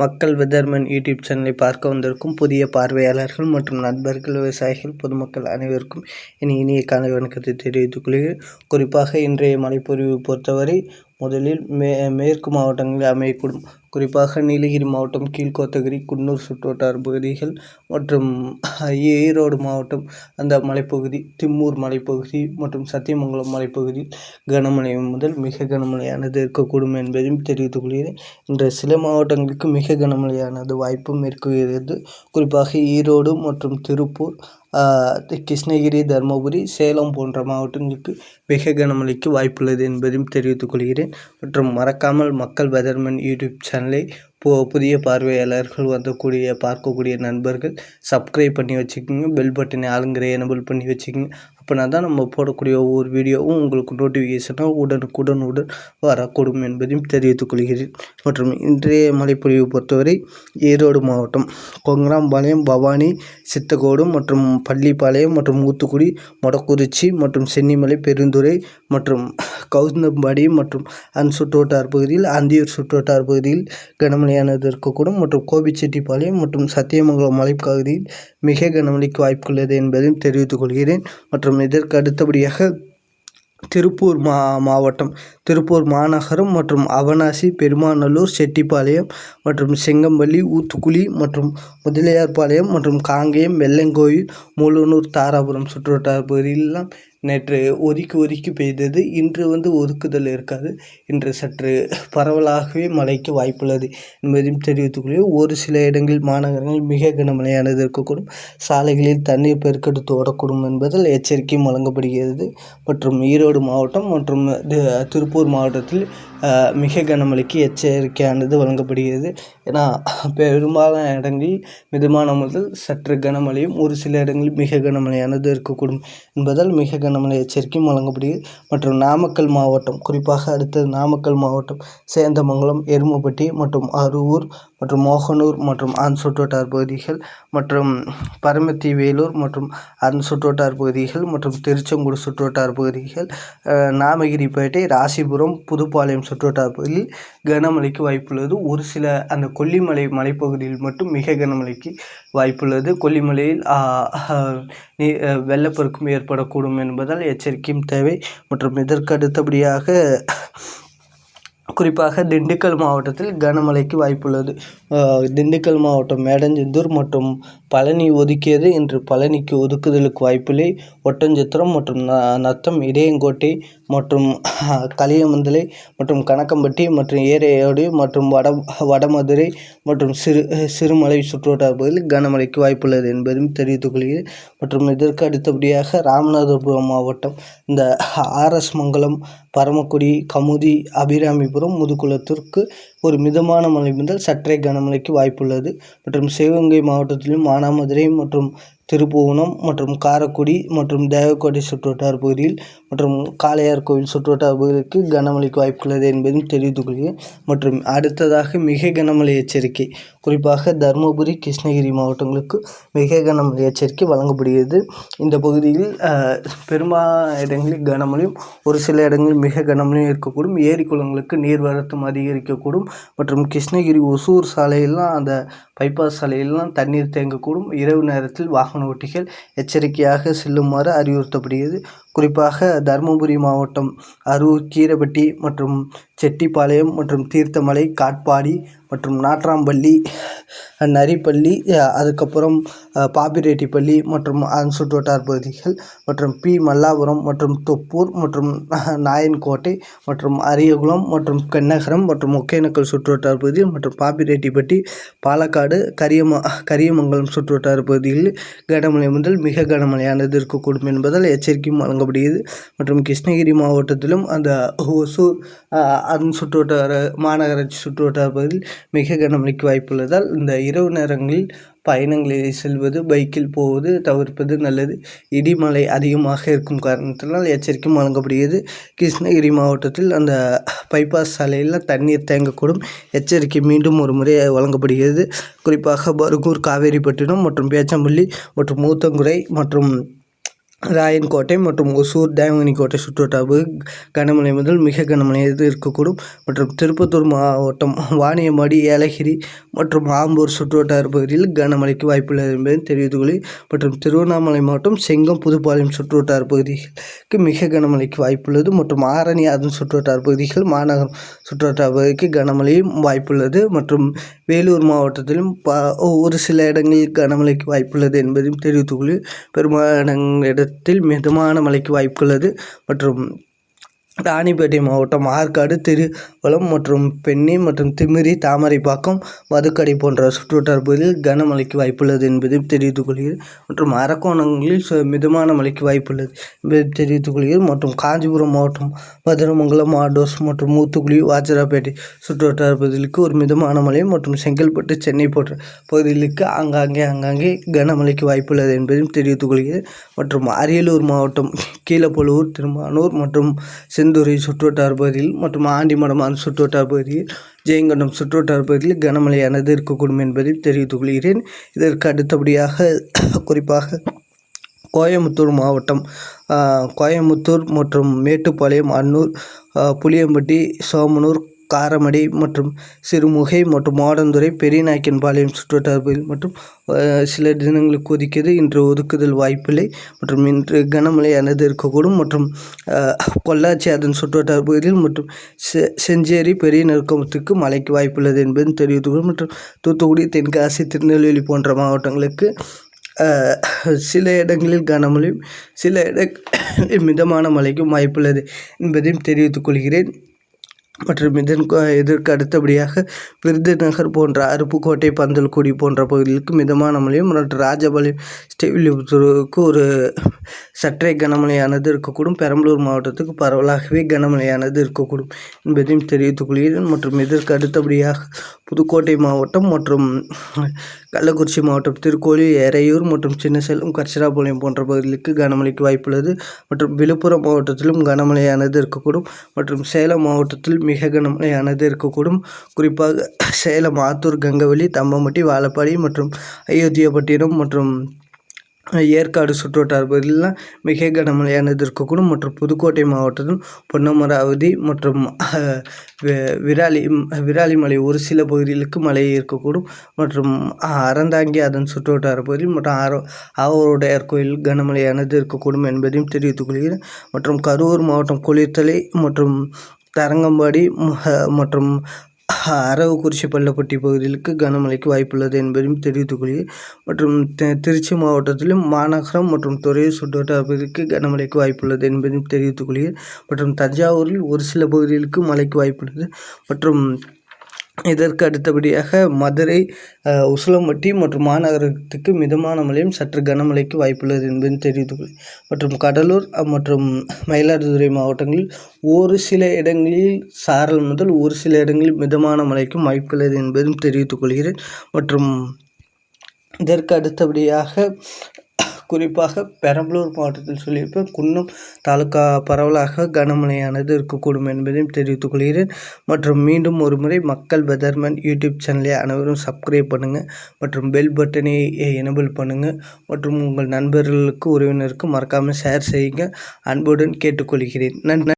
மக்கள் விதர்மன் யூடியூப் சேனலை பார்க்க வந்திருக்கும் புதிய பார்வையாளர்கள் மற்றும் நண்பர்கள் விவசாயிகள் பொதுமக்கள் அனைவருக்கும் இனி இனிய காலை வணக்கத்தை தெரிவித்துக் கொள்கிறேன். குறிப்பாக இன்றைய மழைப்பொழிவு பொறுத்தவரை முதலில் மே மேற்கு மாவட்டங்களில் அமையக்கூடும் குறிப்பாக நீலகிரி மாவட்டம் கீழ்கோத்தகிரி குன்னூர் சுற்றுவட்டார பகுதிகள் மற்றும் ஈரோடு மாவட்டம் அந்த மலைப்பகுதி திம்மூர் மலைப்பகுதி மற்றும் சத்தியமங்கலம் மலைப்பகுதியில் கனமழை முதல் மிக கனமழையானது இருக்கக்கூடும் என்பதையும் தெரிவித்துக் கொள்கிறேன். இன்று சில மாவட்டங்களுக்கு மிக கனமழையானது வாய்ப்பும் இருக்கிறது. குறிப்பாக ஈரோடு மற்றும் திருப்பூர் கிருஷ்ணகிரி தருமபுரி சேலம் போன்ற மாவட்டங்களுக்கு மிக கனமழைக்கு வாய்ப்புள்ளது என்பதையும் தெரிவித்துக் கொள்கிறேன். மற்றும் மறக்காமல் மக்கள் வெதர்மன் யூடியூப் சேனல் பு புதிய பார்வையாளர்கள் வந்தக்கூடிய பார்க்கக்கூடிய நண்பர்கள் சப்ஸ்கிரைப் பண்ணி வச்சுக்கோங்க. பெல் பட்டனை ஆளுங்கிற எனபிள் பண்ணி வச்சுக்கோங்க. அப்படின்னா தான் நம்ம போடக்கூடிய ஒவ்வொரு வீடியோவும் உங்களுக்கு நோட்டிஃபிகேஷனாக உடனுக்குடன் உடன் வரக்கூடும் என்பதையும் தெரிவித்துக் கொள்கிறேன். மற்றும் இன்றைய மழைப்பொழிவு பொறுத்தவரை ஈரோடு மாவட்டம் கொங்கராம்பாளையம் பவானி சித்தகோடு மற்றும் பள்ளிப்பாளையம் மற்றும் ஊத்துக்குடி மொடக்குறிச்சி மற்றும் சென்னிமலை பெருந்துறை மற்றும் கவுந்தம்பாடி மற்றும் அந்த சுற்றுவட்டார் பகுதியில் அந்தியூர் சுற்றுவட்டார பகுதியில் கனமழையானது இருக்கக்கூடும். மற்றும் கோபிச்செட்டிப்பாளையம் மற்றும் சத்தியமங்கலம் மலைப்பகுதியில் மிக கனமழைக்கு வாய்ப்புள்ளது என்பதையும் தெரிவித்துக் கொள்கிறேன். மற்றும் இதற்கு அடுத்தபடியாக? திருப்பூர் மா மாவட்டம். திருப்பூர் மாநகரம் மற்றும் அவனாசி பெருமாநல்லூர் செட்டிப்பாளையம் மற்றும் செங்கம்பள்ளி ஊத்துக்குளி மற்றும் முதலியார்பாளையம் மற்றும் காங்கேயம் வெள்ளங்கோயில் மூலனூர் தாராபுரம் சுற்றுவட்டார பகுதியிலெல்லாம் நேற்று ஒதுக்கி ஒதுக்கி பெய்தது இன்று வந்து ஒதுக்குதல் இருக்காது. இன்று சற்று பரவலாகவே மழைக்கு வாய்ப்புள்ளது என்பதையும் தெரிவித்துக் ஒரு சில இடங்களில் மாநகரங்களில் மிக கனமழையானது இருக்கக்கூடும். சாலைகளில் தண்ணீர் பெருக்கெடுத்து ஓடக்கூடும் என்பதால் எச்சரிக்கையும் வழங்கப்படுகிறது. மற்றும் ஈரோடு மாவட்டம் மற்றும் திருப்பூர் மாவட்டத்தில் மிக கனமழைக்கு எச்சரிக்கையானது வழங்கப்படுகிறது. ஏன்னா பெரும்பாலான இடங்களில் மிதமான முதல் சற்று கனமழையும் ஒரு சில இடங்களில் மிக கனமழையானது இருக்கக்கூடும் என்பதால் மிக கனமழை எச்சரிக்கையும் வழங்கப்படுகிறது. மற்றும் நாமக்கல் மாவட்டம் குறிப்பாக அடுத்தது நாமக்கல் மாவட்டம் சேந்தமங்கலம் எருமப்பட்டி மற்றும் அரூர் மற்றும் மோகனூர் மற்றும் அதன் பகுதிகள் மற்றும் பரமத்தி வேலூர் மற்றும் அதன் சுற்றுவட்டார பகுதிகள் மற்றும் திருச்செங்கோடு சுற்றுவட்டார பகுதிகள். நாமகிரிப்பேட்டை ராசிபுரம் புதுப்பாளையம் சுற்றுவட்டாரப்பகுதியில் கனமழைக்கு வாய்ப்புள்ளது. ஒரு சில அந்த கொல்லிமலை மலைப்பகுதியில் மட்டும் மிக கனமழைக்கு வாய்ப்புள்ளது. கொல்லிமலையில் வெள்ளப்பெருக்கும் ஏற்படக்கூடும் என்பதால் எச்சரிக்கையும் தேவை. மற்றும் இதற்கு அடுத்தபடியாக குறிப்பாக திண்டுக்கல் மாவட்டத்தில் கனமழைக்கு வாய்ப்புள்ளது. திண்டுக்கல் மாவட்டம் மேடஞ்செந்தூர் மற்றும் பழனி ஒதுக்கியது. இன்று பழனிக்கு ஒதுக்குதலுக்கு வாய்ப்பில்லை. ஒட்டஞ்சத்திரம் மற்றும் நத்தம் இடையங்கோட்டை மற்றும் களியமந்தலை மற்றும் கணக்கம்பட்டி மற்றும் ஏரையோடு மற்றும் வட வடமதுரை மற்றும் சிறு சிறுமலை சுற்றுவட்டார பகுதியில் கனமழைக்கு வாய்ப்புள்ளது என்பதையும் தெரிவித்துக் கொள்கிறேன் மற்றும் இதற்கு அடுத்தபடியாக ராமநாதபுரம் மாவட்டம் இந்த ஆர்எஸ் மங்கலம் பரமக்குடி கமுதி அபிராமிபுரம் முதுகுளத்திற்கு ஒரு மிதமான மழை முதல் சற்றே கனமழைக்கு வாய்ப்புள்ளது. மற்றும் சிவகங்கை மாவட்டத்திலும் மானாமதுரை மற்றும் திருப்புவனம் மற்றும் காரைக்குடி மற்றும் தேவக்கோட்டை சுற்றுவட்டார பகுதியில் மற்றும் காளையார் கோவில் சுற்றுவட்டார பகுதிகளுக்கு கனமழைக்கு வாய்ப்புள்ளது என்பதையும் தெரிவித்துக் கொள்கிறேன் மற்றும் அடுத்ததாக மிக கனமழை எச்சரிக்கை. குறிப்பாக தருமபுரி கிருஷ்ணகிரி மாவட்டங்களுக்கு மிக கனமழை எச்சரிக்கை வழங்கப்படுகிறது. இந்த பகுதியில் பெரும்பாலான இடங்களில் கனமழையும் ஒரு சில இடங்களில் மிக கனமழையும் இருக்கக்கூடும். ஏரி குளங்களுக்கு நீர்வரத்தும் அதிகரிக்கக்கூடும். மற்றும் கிருஷ்ணகிரி ஒசூர் சாலையெல்லாம் அந்த பைபாஸ் சாலையெல்லாம் தண்ணீர் தேங்கக்கூடும். இரவு நேரத்தில் வாகன ஓட்டிகள் எச்சரிக்கையாக செல்லுமாறு அறிவுறுத்தப்படுகிறது. குறிப்பாக தருமபுரி மாவட்டம் அரூர் கீரப்பட்டி மற்றும் செட்டிப்பாளையம் மற்றும் தீர்த்தமலை காட்பாடி மற்றும் நாட்றாம்பள்ளி நரிப்பள்ளி அதுக்கப்புறம் பாப்பிரெட்டிப்பள்ளி மற்றும் அதன் சுற்றுவட்டார பகுதிகள் மற்றும் பி மல்லாபுரம் மற்றும் தொப்பூர் மற்றும் நாயன்கோட்டை மற்றும் அரியகுளம் மற்றும் கண்ணகரம் மற்றும் ஒகேனக்கல் சுற்றுவட்டார பகுதிகள் மற்றும் பாப்பிரெட்டிப்பட்டி பாலக்காடு கரியம கரியமங்கலம் சுற்றுவட்டார பகுதிகளில் கனமழை முதல் மிக கனமழையானது இருக்கக்கூடும் என்பதால் எச்சரிக்கையும் வழங்கப்படுகிறது. மற்றும் கிருஷ்ணகிரி மாவட்டத்திலும் அந்த ஒசூர் அதன் சுற்றுவட்டார மாநகராட்சி சுற்றுவட்டார பகுதியில் மிக கனமழைக்கு வாய்ப்புள்ளதால் இந்த இரவு நேரங்களில் பயணங்களில் செல்வது பைக்கில் போவது தவிர்ப்பது நல்லது. இடிமலை அதிகமாக இருக்கும் காரணத்தினால் எச்சரிக்கையும் வழங்கப்படுகிறது. கிருஷ்ணகிரி மாவட்டத்தில் அந்த பைபாஸ் சாலையில் தண்ணீர் தேங்கக்கூடும். எச்சரிக்கை மீண்டும் ஒரு முறை வழங்கப்படுகிறது. குறிப்பாக பருகூர் காவேரிப்பட்டினம் மற்றும் பேச்சம்பள்ளி மற்றும் மூத்தங்குறை மற்றும் ராயன்கோட்டை மற்றும் ஒசூர் கோட்டை சுற்றுவட்டார கனமழை முதல் மிக கனமழை இருக்கக்கூடும். மற்றும் திருப்பத்தூர் மாவட்டம் வாணியம்பாடி ஏலகிரி மற்றும் ஆம்பூர் சுற்றுவட்டார பகுதியில் கனமழைக்கு வாய்ப்புள்ளது என்பதை தெரிவித்துக் மற்றும் திருவண்ணாமலை மாவட்டம் செங்கம் புதுப்பாளையம் சுற்றுவட்டார பகுதிகளுக்கு மிக கனமழைக்கு வாய்ப்புள்ளது. மற்றும் ஆரணி அதன் சுற்றுவட்டார பகுதிகள் மாநகரம் சுற்றுவட்டார பகுதிக்கு கனமழையும் வாய்ப்புள்ளது. மற்றும் வேலூர் மாவட்டத்திலும் ப ஒரு சில இடங்களில் கனமழைக்கு வாய்ப்புள்ளது என்பதையும் தெரிவித்துக் பெரும்பாலான இட மாவட்டத்தில் மிதமான மழைக்கு வாய்ப்புள்ளது மற்றும் ராணிப்பேட்டை மாவட்டம் ஆற்காடு திருவளம் மற்றும் பெண்ணி மற்றும் திமிரி தாமரைப்பாக்கம் மதுக்கடை போன்ற சுற்றுவட்டார பகுதியில் கனமழைக்கு வாய்ப்புள்ளது என்பதை தெரிவித்துக் கொள்கிறேன். மற்றும் அரக்கோணங்களில் மிதமான மழைக்கு வாய்ப்புள்ளது என்பதை தெரிவித்துக் கொள்கிறேன். மற்றும் காஞ்சிபுரம் மாவட்டம் மதுரமங்கலம் ஆடோஸ் மற்றும் மூத்துக்குழி வாஜராப்பேட்டை சுற்றுவட்டார பகுதிகளுக்கு ஒரு மிதமான மழை மற்றும் செங்கல்பட்டு சென்னை போன்ற பகுதிகளுக்கு ஆங்காங்கே ஆங்காங்கே கனமழைக்கு வாய்ப்புள்ளது என்பதையும் தெரிவித்துக் கொள்கிறேன். மற்றும் அரியலூர் மாவட்டம் கீழப்பழுவூர் திருமானூர் மற்றும் செந்துறை சுற்றுவட்டார் பகுதியில் மற்றும் ஆண்டிமடமான சுற்றுவட்டார பகுதியில் ஜெயங்கொண்டம் சுற்றுவட்டார் பகுதியில் கனமழையானது இருக்கக்கூடும் என்பதை தெரிவித்துக் கொள்கிறேன். இதற்கு அடுத்தபடியாக குறிப்பாக கோயம்புத்தூர் மாவட்டம் கோயம்புத்தூர் மற்றும் மேட்டுப்பாளையம் அன்னூர் புளியம்பட்டி சோமனூர் காரமடை மற்றும் சிறுமுகை மற்றும் மாடந்துறை பெரியநாயக்கன்பாளையம் சுற்றுவட்டார பகுதியில் மற்றும் சில தினங்களுக்கு ஒதுக்கியது இன்று ஒதுக்குதல் வாய்ப்பில்லை மற்றும் இன்று கனமழையானது இருக்கக்கூடும் மற்றும் பொள்ளாச்சி அதன் சுற்றுவட்டார பகுதியில் மற்றும் செ செஞ்சேரி பெரிய நெருக்கத்துக்கு மழைக்கு வாய்ப்புள்ளது என்பது தெரிவித்துக்கொள்ளும் மற்றும் தூத்துக்குடி தென்காசி திருநெல்வேலி போன்ற மாவட்டங்களுக்கு சில இடங்களில் கனமழையும் சில இடங்களில் மிதமான மழைக்கும் வாய்ப்புள்ளது என்பதையும் தெரிவித்துக் கொள்கிறேன் மற்றும் இதன் இதற்கு அடுத்தபடியாக விருதுநகர் போன்ற அருப்புக்கோட்டை பந்தல்குடி போன்ற பகுதிகளுக்கு மிதமான மழையும் மற்றும் ராஜபாளையம் ஸ்ரீவில்லிபுத்தூருக்கு ஒரு சற்றே கனமழையானது இருக்கக்கூடும். பெரம்பலூர் மாவட்டத்துக்கு பரவலாகவே கனமழையானது இருக்கக்கூடும் என்பதையும் தெரிவித்துக் கொள்கிறேன். மற்றும் இதற்கு அடுத்தபடியாக புதுக்கோட்டை மாவட்டம் மற்றும் கள்ளக்குறிச்சி மாவட்டம் திருக்கோழி எறையூர் மற்றும் சின்னசேலம் கச்சிராபாளையம் போன்ற பகுதிகளுக்கு கனமழைக்கு வாய்ப்புள்ளது. மற்றும் விழுப்புரம் மாவட்டத்திலும் கனமழையானது இருக்கக்கூடும். மற்றும் சேலம் மாவட்டத்தில் மிக கனமழையானது இருக்கக்கூடும். குறிப்பாக சேலம் ஆத்தூர் கங்கவெளி தம்பம்பட்டி வாழப்பாடி மற்றும் அயோத்தியாப்பட்டினம் மற்றும் ஏற்காடு சுற்றுவட்டார பகுதியிலாம் மிக கனமழையானது இருக்கக்கூடும் மற்றும் புதுக்கோட்டை மாவட்டத்தில் பொன்னமராவதி மற்றும் விராலி விராலிமலை ஒரு சில பகுதிகளுக்கு மழை இருக்கக்கூடும் மற்றும் அறந்தாங்கி அதன் சுற்றுவட்டார பகுதியில் மற்றும் ஆரோ ஆவரோடையார் கோயில் கனமழையானது இருக்கக்கூடும் என்பதையும் தெரிவித்துக் கொள்கிறேன். மற்றும் கரூர் மாவட்டம் குளிர்த்தலை மற்றும் தரங்கம்பாடி மற்றும் அரவக்குறிச்சி பள்ளப்பட்டி பகுதிகளுக்கு கனமழைக்கு வாய்ப்புள்ளது என்பதையும் தெரிவித்துக் கொள்கிறேன் மற்றும் திருச்சி மாவட்டத்திலும் மாநகரம் மற்றும் துறையூர் சுற்றுவட்டார பகுதிக்கு கனமழைக்கு வாய்ப்புள்ளது என்பதையும் தெரிவித்துக் கொள்கிறேன் மற்றும் தஞ்சாவூரில் ஒரு சில பகுதிகளுக்கு மழைக்கு வாய்ப்புள்ளது. மற்றும் இதற்கு அடுத்தபடியாக மதுரை உசிலம்பட்டி மற்றும் மாநகரத்துக்கு மிதமான மழையும் சற்று கனமழைக்கு வாய்ப்புள்ளது என்பது தெரிவித்துக் மற்றும் கடலூர் மற்றும் மயிலாடுதுறை மாவட்டங்களில் ஒரு சில இடங்களில் சாரல் முதல் ஒரு சில இடங்களில் மிதமான மழைக்கும் வாய்ப்புள்ளது என்பதும் தெரிவித்துக் கொள்கிறேன். மற்றும் இதற்கு அடுத்தபடியாக குறிப்பாக பெரம்பலூர் மாவட்டத்தில் சொல்லியிருப்பேன் குன்னம் தாலுக்கா பரவலாக கனமழையானது இருக்கக்கூடும் என்பதையும் தெரிவித்துக் கொள்கிறேன். மற்றும் மீண்டும் ஒரு முறை மக்கள் வெதர்மேன் யூடியூப் சேனலை அனைவரும் சப்ஸ்கிரைப் பண்ணுங்கள் மற்றும் பெல் பட்டனை எனபிள் பண்ணுங்கள் மற்றும் உங்கள் நண்பர்களுக்கு உறவினருக்கு மறக்காமல் ஷேர் செய்யுங்க. அன்புடன் கேட்டுக்கொள்கிறேன். நன்றி.